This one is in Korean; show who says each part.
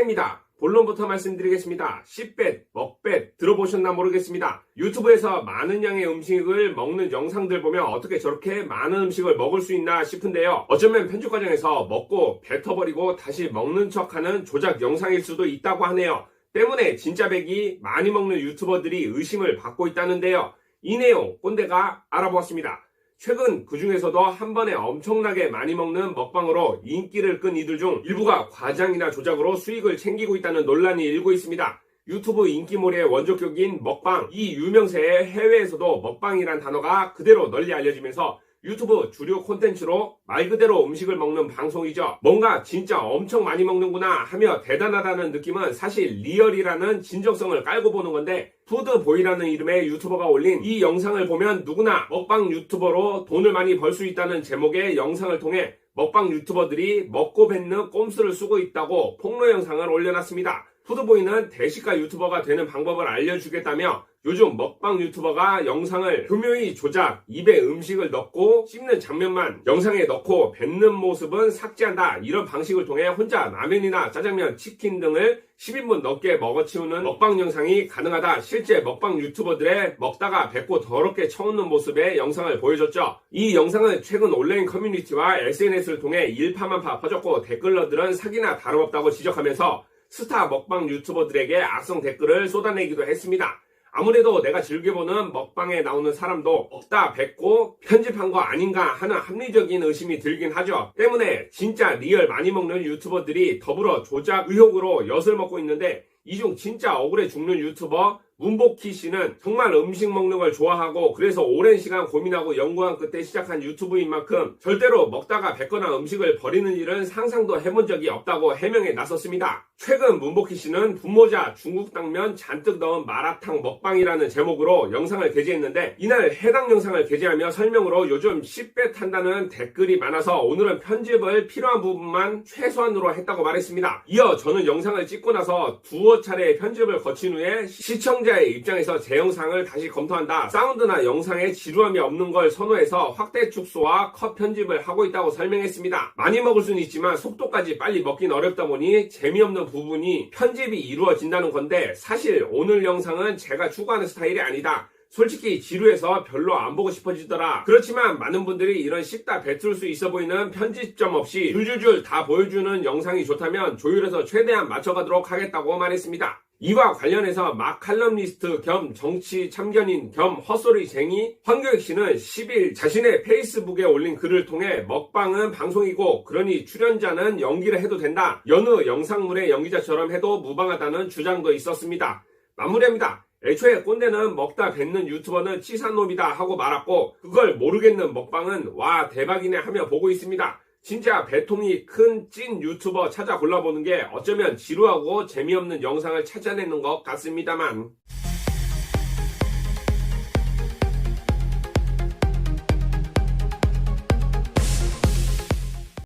Speaker 1: 꼰대입니다. 본론부터 말씀드리겠습니다. 10뱃, 먹뱃 들어보셨나 모르겠습니다. 유튜브에서 많은 양의 음식을 먹는 영상들 보면 어떻게 저렇게 많은 음식을 먹을 수 있나 싶은데요. 어쩌면 편집 과정에서 먹고 뱉어버리고 다시 먹는 척하는 조작 영상일 수도 있다고 하네요. 때문에 진짜 백이 많이 먹는 유튜버들이 의심을 받고 있다는데요. 이 내용 꼰대가 알아보았습니다. 최근 그 중에서도 한 번에 엄청나게 많이 먹는 먹방으로 인기를 끈 이들 중 일부가 과장이나 조작으로 수익을 챙기고 있다는 논란이 일고 있습니다. 유튜브 인기몰이의 원조격인 먹방, 이 유명세의 해외에서도 먹방이란 단어가 그대로 널리 알려지면서 유튜브 주류 콘텐츠로 말 그대로 음식을 먹는 방송이죠. 뭔가 진짜 엄청 많이 먹는구나 하며 대단하다는 느낌은 사실 리얼이라는 진정성을 깔고 보는 건데 푸드보이라는 이름의 유튜버가 올린 이 영상을 보면 누구나 먹방 유튜버로 돈을 많이 벌 수 있다는 제목의 영상을 통해 먹방 유튜버들이 먹고 뱉는 꼼수를 쓰고 있다고 폭로 영상을 올려놨습니다. 푸드보이는 대식가 유튜버가 되는 방법을 알려주겠다며 요즘 먹방 유튜버가 영상을 교묘히 조작, 입에 음식을 넣고 씹는 장면만 영상에 넣고 뱉는 모습은 삭제한다. 이런 방식을 통해 혼자 라면이나 짜장면, 치킨 등을 10인분 넘게 먹어치우는 먹방 영상이 가능하다. 실제 먹방 유튜버들의 먹다가 뱉고 더럽게 쳐웃는 모습의 영상을 보여줬죠. 이 영상은 최근 온라인 커뮤니티와 SNS를 통해 일파만파 퍼졌고 댓글러들은 사기나 다름없다고 지적하면서 스타 먹방 유튜버들에게 악성 댓글을 쏟아내기도 했습니다. 아무래도 내가 즐겨보는 먹방에 나오는 사람도 먹다 뱉고 편집한 거 아닌가 하는 합리적인 의심이 들긴 하죠. 때문에 진짜 리얼 많이 먹는 유튜버들이 더불어 조작 의혹으로 엿을 먹고 있는데 이중 진짜 억울해 죽는 유튜버 문복희 씨는 정말 음식 먹는 걸 좋아하고 그래서 오랜 시간 고민하고 연구한 끝에 시작한 유튜브인 만큼 절대로 먹다가 뱉거나 음식을 버리는 일은 상상도 해본 적이 없다고 해명에 나섰습니다. 최근 문복희 씨는 분모자 중국 당면 잔뜩 넣은 마라탕 먹방이라는 제목으로 영상을 게재했는데 이날 해당 영상을 게재하며 설명으로 요즘 10배 탄다는 댓글이 많아서 오늘은 편집을 필요한 부분만 최소한으로 했다고 말했습니다. 이어 저는 영상을 찍고 나서 두어 차례 편집을 거친 후에 시청자의 입장에서 제 영상을 다시 검토한다. 사운드나 영상에 지루함이 없는 걸 선호해서 확대 축소와 컷 편집을 하고 있다고 설명했습니다. 많이 먹을 수는 있지만 속도까지 빨리 먹긴 어렵다 보니 재미없는 부분이 편집이 이루어진다는 건데 사실 오늘 영상은 제가 추구하는 스타일이 아니다. 솔직히 지루해서 별로 안 보고 싶어지더라. 그렇지만 많은 분들이 이런 씹다 뱉을 수 있어 보이는 편집점 없이 줄줄줄 다 보여주는 영상이 좋다면 조율해서 최대한 맞춰가도록 하겠다고 말했습니다. 이와 관련해서 막 칼럼니스트 겸 정치 참견인 겸 헛소리쟁이 황교익 씨는 10일 자신의 페이스북에 올린 글을 통해 먹방은 방송이고 그러니 출연자는 연기를 해도 된다. 여느 영상물의 연기자처럼 해도 무방하다는 주장도 있었습니다. 마무리합니다. 애초에 꼰대는 먹다 뱉는 유튜버는 치사놈이다 하고 말았고 그걸 모르겠는 먹방은 와 대박이네 하며 보고 있습니다. 진짜 배통이 큰 찐 유튜버 찾아 골라보는 게 어쩌면 지루하고 재미없는 영상을 찾아내는 것 같습니다만